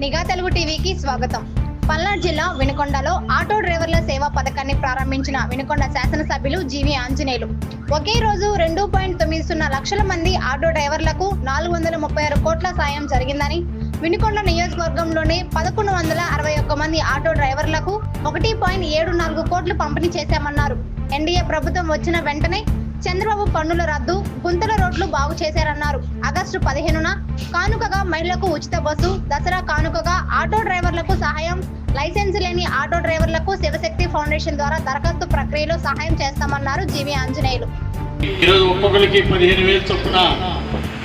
నిఘా తెలుగు టీవీకి స్వాగతం. పల్నాడు జిల్లా వినుకొండలో ఆటో డ్రైవర్ల సేవా పథకాన్ని ప్రారంభించిన వినుకొండ శాసనసభ్యులు జీవి ఆంజనేయులు. ఒకే రోజు రెండు పాయింట్ తొమ్మిది సున్నా లక్షల మంది ఆటో డ్రైవర్లకు నాలుగు వందల ముప్పై ఆరు కోట్ల సాయం జరిగిందని వినుకొండ నియోజకవర్గంలోనే పదకొండు వందల అరవై ఒక్క మంది ఆటో డ్రైవర్లకు ఒకటి పాయింట్ ఏడు నాలుగు కోట్లు పంపిణీ చేశామన్నారు. ఎన్డీఏ ప్రభుత్వం వచ్చిన వెంటనే చంద్రబాబు పన్నుల రద్దు గుంతల రోడ్లు బాగు చేశారన్నారు. ఆగస్టు పదిహేనున కానుకగా మహిళలకు ఉచిత బస్సు దసరా కానుకగా ఆటో డ్రైవర్లకు సహాయం లైసెన్స్ లేని ఆటో డ్రైవర్లకు శివశక్తి ఫౌండేషన్ ద్వారా దరఖాస్తు ప్రక్రియలో సహాయం చేస్తామన్నారు జీవి ఆంజనేయులు. ఈరోజు ఒక్కొక్కరికి పదిహేను వేలు చొప్పున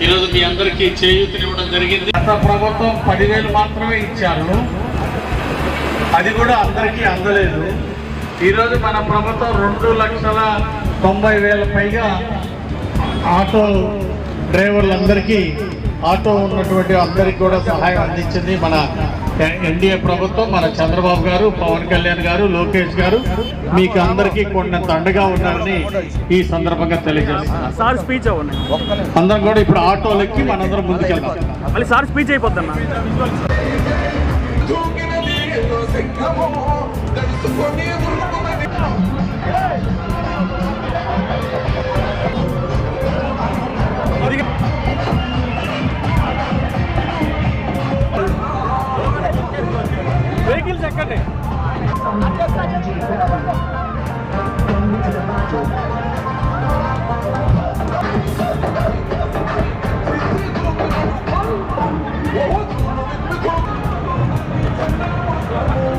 ఈరోజు మీ అందరికీ చేయూతనివ్వడం జరిగింది. గత ప్రభుత్వం పదివేలు మాత్రమే ఇచ్చారు. అది కూడా అందరికీ అందలేదు. ఈరోజు మన ప్రభుత్వం రెండు లక్షల తొంభై వేల పైగా ఆటో డ్రైవర్లందరికీ ఆటో ఉన్నటువంటి అందరికీ కూడా సహాయం అందించింది మన ఎన్డీఏ ప్రభుత్వం మన చంద్రబాబు గారు పవన్ కళ్యాణ్ గారు లోకేష్ గారు. మీకు అందరికీ కొండంత అండగా ఉన్నారని ఈ సందర్భంగా తెలియజేస్తున్నాను. సార్ స్పీచ్ అవ్వండి అందరం కూడా ఇప్పుడు ఆటోలెక్కి మనందరం ముందుకెళ్దాం. మళ్ళీ సార్ స్పీచ్ అయిపోద్దన్న. Vamos